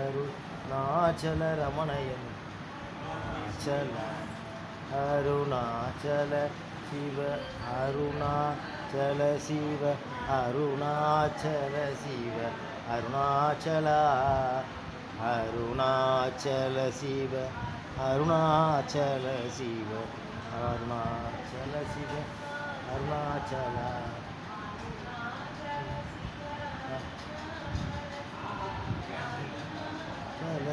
Arul. நாச்சல ரமணயன் நாச்சல Arunachal Shiva Arunachal Shiva Arunachal Shiva Arunachala Arunachal Shiva Arunachal Shiva Arunachal Shiva Arunachala